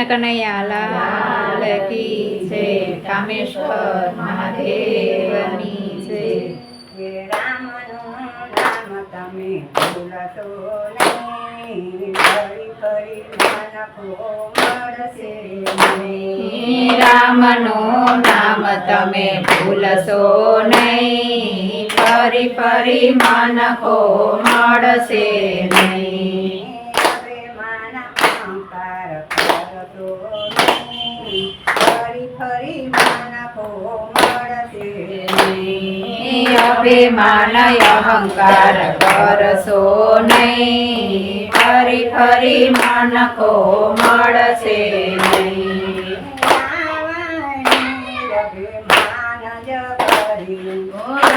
કૃષ્ણ કનૈયા લાલ કી છે કામેશ્વર મહાદેવની છે રામ રામનું નામ તમે ભૂલશો નહીં ફરી ફરી મનખો મળશે. રામનું નામ તમે ભૂલશો નહીં ફરી ફરી માનકો મળશે નહીં હવે અહંકાર કરતો નહીં. ફરી ફરી મનખો મળશે અભિમાન અહંકાર કરશો નહીં ફરી ફરી માનકો મળશે નહીં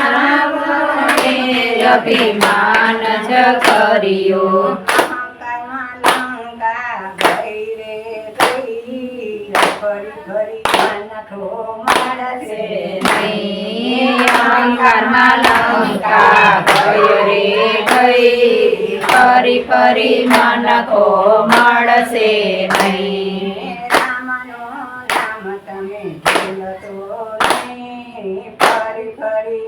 રાવણે અભિમાન જ કર્યું. અહંકારમાં લંકા ગયો રે ગઈ ફરી ફરી માનકો મળશે નહીં રામનો નામ તમે નહીં. ફરી ફરી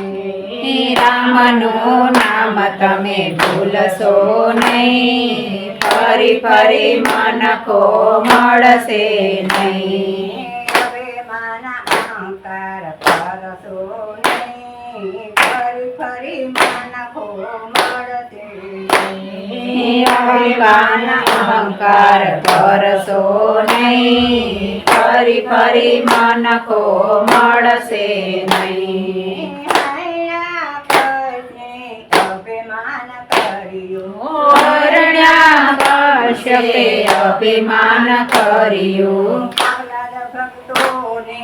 નહીં. રામનું નામ તમે ભૂલશો નહીં ફરી ફરી મનકો મળશે નહીં હવે માના અહંકાર કરશો નહીં. ફરી ફરી મળશે નહીં. અભિમાન અહંકાર કરશો નહીં ફરી ફરી મનકો મળશે નહીં હરણ્યા અભિમાન કર્યું. ભક્તોને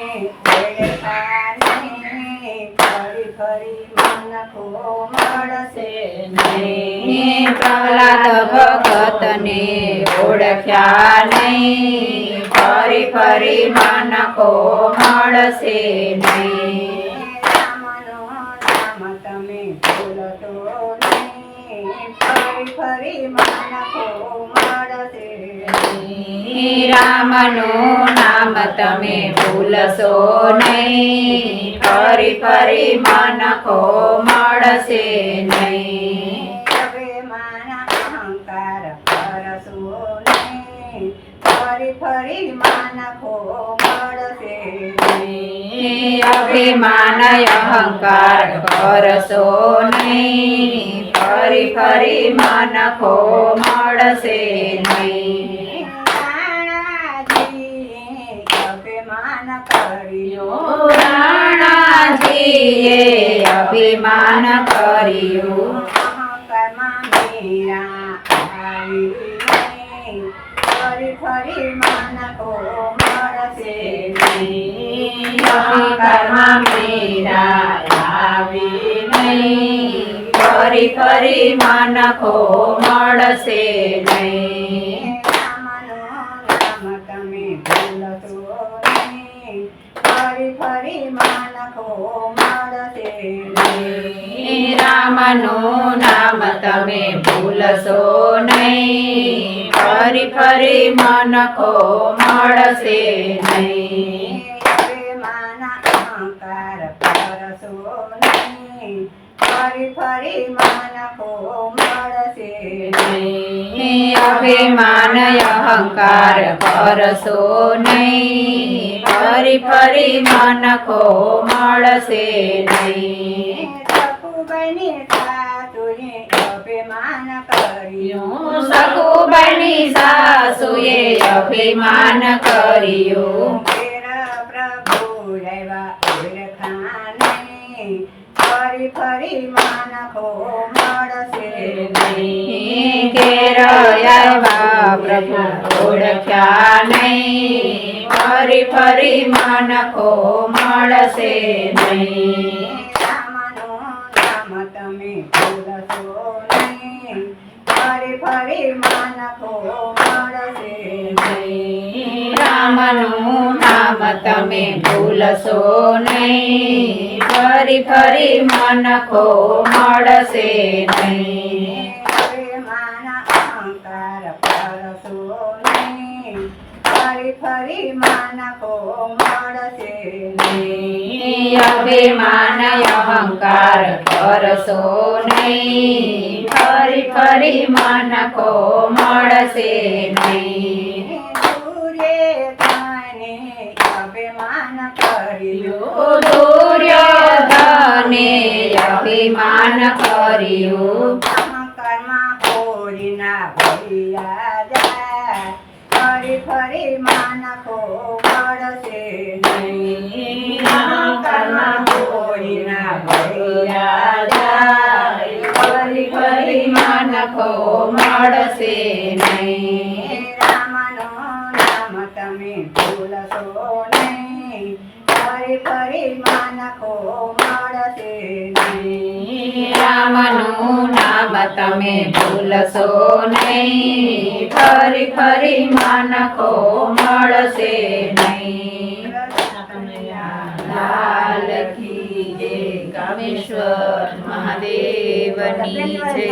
ફરી ફરી મનખો મળશે નહીં. પ્રહલાદ ભગતને ઓળખ્યા નહીં. ફરી ફરી માનકો મળશે નહીં રામનું નામ તમે ભૂલશો નહીં. ફરી ફરી માનકો મળશે. રામનું નામ તમે ભૂલશો નહીં ફરી ફરી માનકો મળશે નહીં હવે માના અહંકાર કરશો નહીં. ફરી ફરી માનકો. અભિમાન અહંકાર કરશો નહીં ફરી ફરી માનકો મળશે નહીં રાણાજીએ અભિમાન કર્યું. રાણાજીએ અભિમાન કર્યું. ફરી ફરી મનખો મળશે નહીં. ફરી ફરી માનકો મળશે નહીં. ફરી ફરી મનખો મળશે નહીં. રામનું નામ તમે ભૂલશો નહીં ફરી ફરી મનકો મળશે નહીં માના અહંકાર પરસો નહીં. ફરી ફરી મનખો મળશે નહીં. અભિમાન અહંકાર કરશો નહીં ફરી ફરી મનકો મળશે નહીં સખુબાઈની સાસુએ અભિમાન કર્યું. સકુબાની સાસુએ અભિમાન કર્યું મનખો મળશે આવ્યા પ્રભુ ઓળખ્યા નહીં. ફરી ફરી મનકો મળશે નહીં. તમે ભૂલશો નહીં. ફરી ફરી મનખો મળશે નહીં. ફરી માનકો મળશે નહીં. અભિમાન અહંકાર કરશો નહીં. ફરી ફરી માનકો મળશે નહીં. અભિમાન કર્યું. દુર્યોધને અભિમાન કર્યું. કર્મ હોરીના ભૈયા જાય. ફરી ફરી માન ખો મળશે નહીં. કર્મ હોરીના ભૈયા જાય. ફરી ફરી મન કો મળશે નહીં. રામનું નામ તમે ભૂલશો નહીં. ફરી ફરી માન મળશે નહીં. રામનું નામ તમે ભૂલશો નહીં. ફરી ફરી મન કો મળશે નહીં. લાલ કી જય કામેશ્વર મહાદેવની જય.